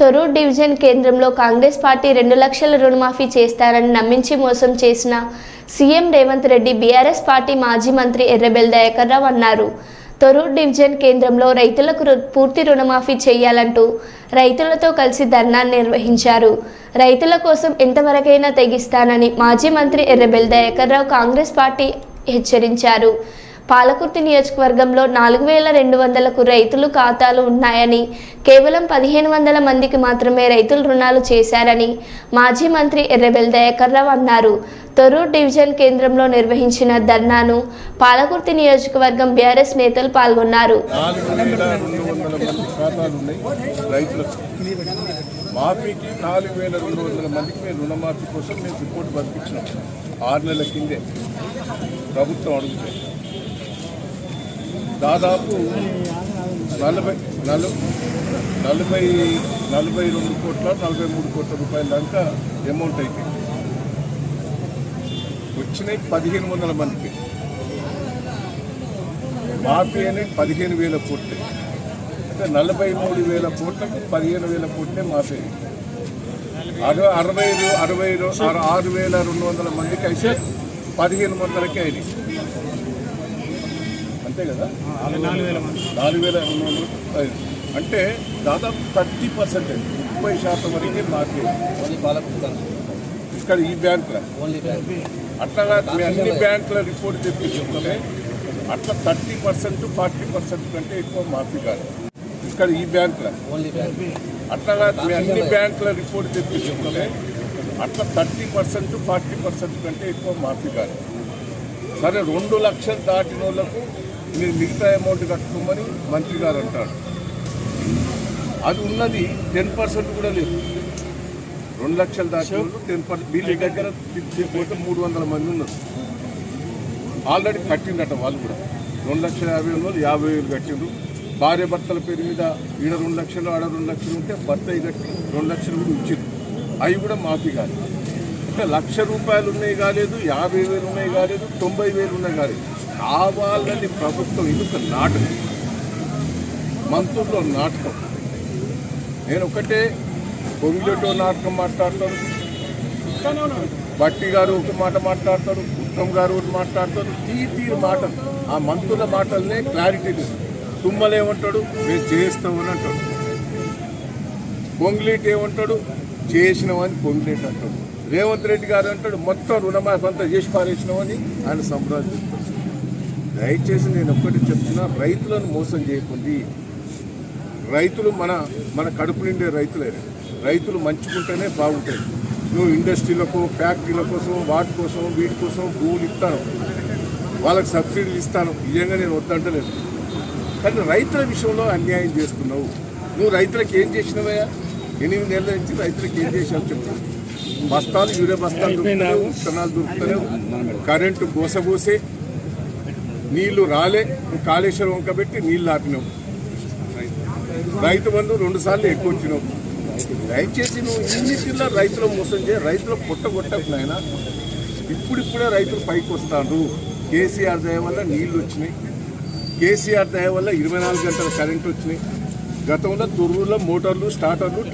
Thorrur division కేంద్రంలో Congress party రెండు లక్షల రుణమాఫీ చేస్తారని నమ్మించి మోసం చేసిన CM Revanth Reddy BRS party మాజీ మంత్రి ఎర్రబెల్ దయాకర్ రావు అన్నారు. తొరూర్ డివిజన్ కేంద్రంలో రైతులకు పూర్తి రుణమాఫీ చేయాలంటూ రైతులతో కలిసి ధర్నా నిర్వహించారు. రైతుల కోసం ఎంతవరకైనా తెగిస్తానని మాజీ మంత్రి ఎర్రబెల్ దయాకర్రావు కాంగ్రెస్ పార్టీ హెచ్చరించారు. పాలకుర్తి నియోజకవర్గంలో నాలుగు వేల రెండు వందలకు రైతులు ఖాతాలు ఉన్నాయని కేవలం పదిహేను వందల మందికి మాత్రమే రైతులు రుణాలు చేశారని మాజీ మంత్రి ఎర్రబెల్ దయాకర్రావు అన్నారు. తొర్రూర్ డివిజన్ కేంద్రంలో నిర్వహించిన ధర్నాను పాలకుర్తి నియోజకవర్గం బీఆర్ఎస్ నేతలు పాల్గొన్నారు. మాఫీకి నాలుగు వేల రెండు వందల మందికి మేము రుణమాఫీ కోసం మేము రిపోర్ట్ పంపించినాం. ఆరు నెలల కిందే. ప్రభుత్వం అడుగుతాయి దాదాపు నలభై నలు నలభై నలభై రెండు కోట్ల నలభై మూడు కోట్ల రూపాయల దాకా అమౌంట్ అయిపోయింది వచ్చినాయి పదిహేను వందల మందికి. మాఫీ అనేది పదిహేను వేల కోట్లు. అంటే నలభై మూడు వేల కోట్లకు పదిహేను వేల కోట్లే మాఫీ అయింది. అరవై అరవై అరవై ఆరు- ఆరు వేల రెండు వందల మందికి అయితే పదిహేను వందలకే అయింది అంతే కదా? నాలుగు వేల రెండు వందలు. అయింది. అంటే దాదాపు థర్టీ పర్సెంట్ ముప్పై శాతం వరకే అయింది. ఇక్కడ ఈ బ్యాంకులో. అట్లా మీ అన్ని బ్యాంకుల రిపోర్ట్ తెప్పించుకుంటే అట్లా థర్టీ పర్సెంట్ ఫార్టీ పర్సెంట్ కంటే ఎక్కువ మాఫీ కాదు. ఇక్కడ ఈ బ్యాంకుల. అట్లా మీ అన్ని బ్యాంకుల రిపోర్ట్ తెప్పించుకుంటే అట్లా థర్టీ పర్సెంట్ ఫార్టీ పర్సెంట్ కంటే ఎక్కువ మాఫీ కాదు. సరే రెండు లక్షలు దాటిన వాళ్ళకు మీరు మిగతా అమౌంట్ కట్టుకోమని మంత్రి గారు అంటారు అది ఉన్నది టెన్ పర్సెంట్ కూడా లేదు. రెండు లక్షలు వాళ్ళు టెన్ పర్సెంట్ వీళ్ళ దగ్గర పోతే మూడు వందల మంది ఉన్నారు. ఆల్రెడీ కట్టిండట వాళ్ళు కూడా. రెండు లక్షల యాభై వాళ్ళు యాభై వేలు కట్టిండ్రు. భార్య భర్తల పేరు మీద ఈడ రెండు లక్షలు ఆడ రెండు లక్షలు ఉంటే భర్త కట్టి రెండు లక్షలు కూడా ఇచ్చింది అవి కూడా మాఫీ కాదు అంటే లక్ష రూపాయలు ఉన్నాయి కాలేదు యాభై వేలు ఉన్నాయి కాలేదు తొంభై వేలు ఉన్నాయి కాలేదు. కావాలని ప్రభుత్వం ఇది నాటకం. మంత్రుల్లో నాటకం. నేను ఒకటే పొంగిలేటో నాటకం మాట్లాడతాను బట్టి గారు ఒక మాట మాట్లాడతారు. ఉత్తమ్ గారు ఒకటి మాట్లాడతారు. తీ తీరు మాట ఆ మంత్రుల మాటలనే క్లారిటీ తుమ్మలేమంటాడు మేము చేస్తామని అంటాడు. పొంగిలేట్ ఏమంటాడు? చేసినామని పొంగిలేట్ అంటాడు. రేవంత్ రెడ్డి గారు అంటాడు మొత్తం రుణమాఫీ అంతా చేసి పారేసినామని ఆయన సంప్రదిస్తాడు దయచేసి నేను ఒక్కటి చెప్తున్నా రైతులను మోసం చేయకుంది రైతులు మన మన కడుపు నిండే రైతులే. రైతులు మంచుకుంటేనే బాగుంటాయి. నువ్వు ఇండస్ట్రీలకు ఫ్యాక్టరీల కోసం వాటి కోసం వీటి కోసం భూములు ఇస్తాను. వాళ్ళకి సబ్సిడీలు ఇస్తాను. నిజంగా నేను వద్దంటలేదు. కానీ రైతుల విషయంలో అన్యాయం చేస్తున్నావు. నువ్వు రైతులకు ఏం చేసినవయ్యా ఎనిమిది నెలల నుంచి రైతులకు ఏం చేసావు చెప్పు. బస్తాలు యూరియా బస్తాలు దొరుకుతున్నావు విత్తనాలు దొరుకుతలేవు. కరెంటు గోసగోసే నీళ్ళు రాలే కాళేశ్వరం వంక పెట్టి నీళ్ళు ఆపినావు రైతు బంధు రెండు సార్లు ఎక్కువ వచ్చినావు దయచేసి నువ్వు ఇన్ని పిల్ల రైతులు మోసం చేయ రైతులు పుట్టగొట్టకు నాయన. ఇప్పుడిప్పుడే రైతులు పైకి వస్తాడు కేసీఆర్ దయ వల్ల నీళ్ళు వచ్చినాయి. కేసీఆర్ దయ వల్ల ఇరవై నాలుగు గంటల కరెంట్ వచ్చినాయి. గతంలో తొర్రూరులో మోటార్లు స్టార్టర్లు